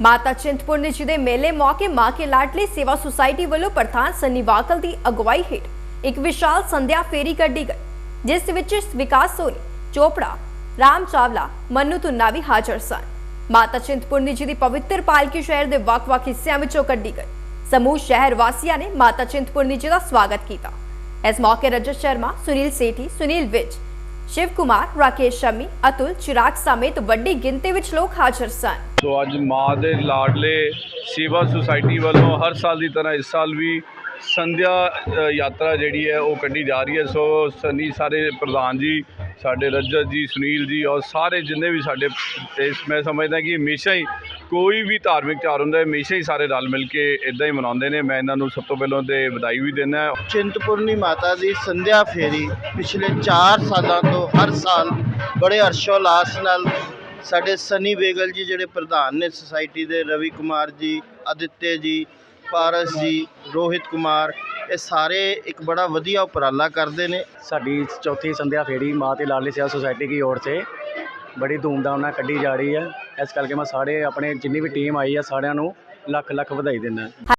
ਮਾਤਾ ਚਿੰਤਪੁਰਨੀ ਜੀ ਦੇ ਮੇਲੇ ਮੌਕੇ ਮਾਂ ਕੇ ਲਾਟਲੀ ਸੇਵਾ ਸੁਸਾਇਟੀ ਵੱਲੋਂ ਪ੍ਰਧਾਨ ਸੰਨੀ ਵਾਕਲ ਦੀ ਅਗਵਾਈ ਹੇਠ ਇੱਕ ਵਿਸ਼ਾਲ ਸੰਧਿਆ ਫੇਰੀ ਕੱਢੀ ਗਈ, ਜਿਸ ਵਿੱਚ ਵਿਕਾਸ ਸੋਨੀ ਚੋਪੜਾ, ਰਾਮ ਚਾਵਲਾ, ਮੰਨੂ ਧੁੰਨਾ ਵੀ ਹਾਜ਼ਰ ਸਨ। ਮਾਤਾ ਚਿੰਤਪੁਰਨੀ ਜੀ ਦੀ ਪਵਿੱਤਰ ਪਾਲਕੀ ਸ਼ਹਿਰ ਦੇ ਵੱਖ-ਵੱਖ ਹਿੱਸਿਆਂ ਵਿੱਚੋਂ ਕੱਢੀ ਗਈ। ਸਮੂਹ ਸ਼ਹਿਰ ਵਾਸੀਆਂ ਨੇ ਮਾਤਾ ਚਿੰਤਪੁਰਨੀ ਜੀ ਦਾ ਸਵਾਗਤ ਕੀਤਾ। ਇਸ ਮੌਕੇ ਰਜਤ ਸ਼ਰਮਾ, ਸੁਨੀਲ ਸੇਠੀ, ਸੁਨੀਲ ਵਿਜ ਸ਼ਿਵ ਕੁਮਾਰ, ਰਾਕੇਸ਼ ਸ਼ਮੀ, ਅਤੁਲ, ਚਿਰਾਗ ਸਮੇਤ ਵੱਡੀ ਗਿਣਤੀ ਵਿੱਚ ਲੋਕ ਹਾਜ਼ਰ ਸਨ। ਸੋ ਅੱਜ ਮਾਂ ਦੇ ਲਾਡਲੇ ਸੇਵਾ ਸੁਸਾਇਟੀ ਵੱਲੋਂ ਹਰ ਸਾਲ ਦੀ ਤਰ੍ਹਾਂ ਇਸ ਸਾਲ ਵੀ ਸੰਧਿਆ ਯਾਤਰਾ ਜਿਹੜੀ ਹੈ ਉਹ ਕੱਢੀ ਜਾ ਰਹੀ ਹੈ। ਸੋ ਸਨੀ ਸਾਰੇ ਪ੍ਰਧਾਨ ਜੀ ਸਾਡੇ ਰਜਤ ਜੀ, ਸੁਨੀਲ ਜੀ ਔਰ ਸਾਰੇ ਜਿੰਨੇ ਵੀ ਸਾਡੇ ਇਸ ਮੈਂ ਸਮਝਦਾ ਕਿ ਹਮੇਸ਼ਾ ਹੀ ਕੋਈ ਵੀ ਧਾਰਮਿਕ ਤਿਉਹਾਰ ਹੁੰਦਾ ਹੈ ਹਮੇਸ਼ਾ ਹੀ ਸਾਰੇ ਰਲ ਮਿਲ ਕੇ ਇਦਾਂ ਹੀ ਮਨਾਉਂਦੇ ਨੇ। ਮੈਂ ਇਹਨਾਂ ਨੂੰ ਸਭ ਤੋਂ ਪਹਿਲਾਂ ਤੇ ਵਧਾਈ ਵੀ ਦਿੰਦਾ ਹਾਂ। ਚਿੰਤਪੁਰਨੀ ਮਾਤਾ ਦੀ ਸੰਧਿਆ ਫੇਰੀ ਪਿਛਲੇ 4 ਸਾਲਾਂ ਤੋਂ ਹਰ ਸਾਲ ਬੜੇ ਹਰਸ਼ੋਲਾਸ ਨਾਲ ਸਾਡੇ ਸਨੀ ਬੇਗਲ ਜੀ ਜਿਹੜੇ ਪ੍ਰਧਾਨ ਨੇ ਸੁਸਾਇਟੀ ਦੇ, ਰਵੀ ਕੁਮਾਰ ਜੀ ਅਦਿੱਤੇ ਜੀ, ਪਾਰਸ ਜੀ, ਰੋਹਿਤ ਕੁਮਾਰ ਇਹ ਸਾਰੇ ਇੱਕ ਬੜਾ ਵਧੀਆ ਉਪਰਾਲਾ ਕਰਦੇ ਨੇ। ਸਾਡੀ ਚੌਥੀ ਸੰਧਿਆ ਫੇਰੀ ਮਾਂ ਤੇ ਲਾਡਲੀ ਸੇਵਾ ਸੁਸਾਇਟੀ ਦੀ ਔਰ 'ਤੇ ਬੜੀ ਧੂਮਧਾਮ ਨਾਲ ਕੱਢੀ ਜਾ ਰਹੀ ਹੈ। ਇਸ ਕਰਕੇ ਮੈਂ ਸਾਰੇ ਆਪਣੇ ਜਿੰਨੀ ਵੀ ਟੀਮ ਆਈ ਹੈ ਸਾਰਿਆਂ ਨੂੰ ਲੱਖ ਲੱਖ ਵਧਾਈ ਦਿੰਦਾ।